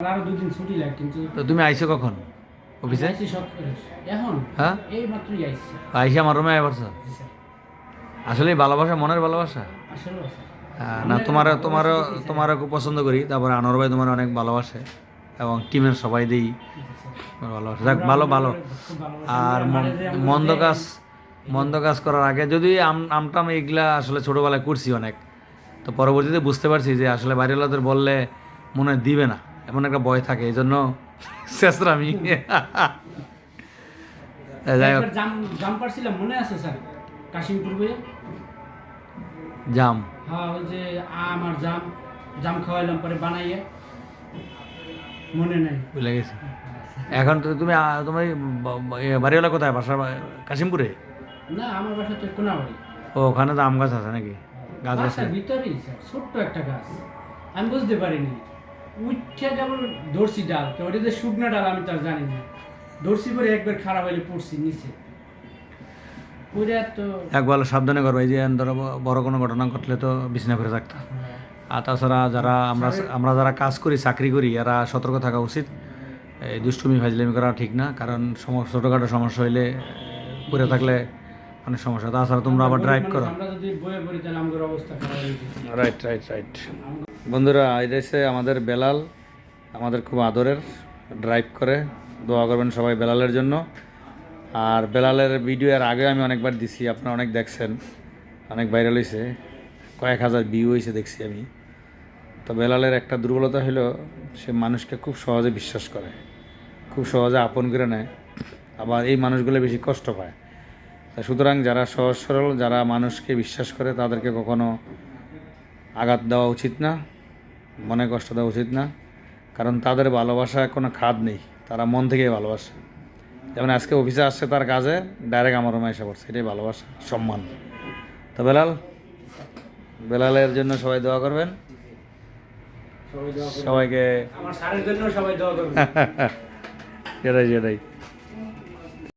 আরও দুদিন ছুটি লাগে কিন্তু তো তুমি আইছো কখন? অফিসে? এখন? হ্যাঁ? এই মাত্রই আইসি আইসা আমার রুমে আইবার জি স্যার। আসলে ভালোবাসা মনের ভালোবাসা? আসলে না তোমার তোমারও তোমারও খুব পছন্দ করি। তারপরে আনোয়ার ভাই তোমার অনেক ভালোবাসে এবং টিমের সবাই দিই। ভালোবাসে। যাক ভালো ভালো। আর মন- মন্দ কাজ মন্দ কাজ করার আগে যদি আম আমটাম এইগুলা আসলে ছোটোবেলায় করছি অনেক তো পরবর্তীতে বুঝতে পারছি যে আসলে বাড়িওয়ালাদের বললে মনে দিবে না। এমন একটা ভয় থাকে এই জন্য শেষরা আমি যাই হোক। জাম জাম পারছিলাম মনে আছে স্যার? কাশিমপুর বইয়ে? জাম। হ্যাঁ ওই যে আম আর জাম জাম খাওয়াইলাম পরে বানাইয়ে। মনে নাই। ভুলে গেছি। এখন তো তুমি তোমার বাড়িওয়ালা কোথায়? বাসা কাশিমপুরে? না আমার বাসা তো কোনাবাড়ি। ও ওখানে তো আম গাছ আছে নাকি? গাছ বাসার ভিতরেই স্যার ছোট্ট একটা গাছ। আমি বুঝতে পারিনি। উঠে যেমন ধরছি ডাল তো ওটা যে শুকনো ডাল আমি তার জানি না। ধরছি পরে একবার খারাপ হলে পড়ছি নিচে। তো একবার সাবধানে করব এই যে ধরো বড় কোনো ঘটনা ঘটলে তো বিছনা করে থাকতাম আর তাছাড়া যারা আমরা আমরা যারা কাজ করি চাকরি করি এরা সতর্ক থাকা উচিত। এই দুষ্টুমি ফাজলামি করা ঠিক না কারণ ছোটোখাটো সমস্যা হইলে পড়ে থাকলে অনেক সমস্যা। তাছাড়া তোমরা আবার ড্রাইভ করো। রাইট রাইট রাইট বন্ধুরা হচ্ছে আমাদের বেলাল আমাদের খুব আদরের ড্রাইভ করে। দোয়া করবেন সবাই বেলালের জন্য। আর বেলালের ভিডিও এর আগে আমি অনেকবার দিছি আপনারা অনেক দেখছেন। অনেক ভাইরাল হয়েছে কয়েক হাজার ভিউ হয়েছে দেখছি আমি। তো বেলালের একটা দুর্বলতা হলো সে মানুষকে খুব সহজে বিশ্বাস করে। খুব সহজে আপন করে নেয়। আবার এই মানুষগুলো বেশি কষ্ট পায়। সুতরাং যারা সহজ সরল যারা মানুষকে বিশ্বাস করে তাদেরকে কখনো আঘাত দেওয়া উচিত না মনে কষ্ট দেওয়া উচিত না। কারণ তাদের ভালোবাসা কোনো খাদ নেই তারা মন থেকেই ভালোবাসে। যেমন আজকে অফিসে আসছে তার কাজে ডাইরেক্ট আমার রুমে এসে পড়ছে এটাই ভালোবাসা সম্মান। তো বেলাল বেলালের জন্য সবাই দোয়া করবেন। সবাইকে সেটাই সেটাই।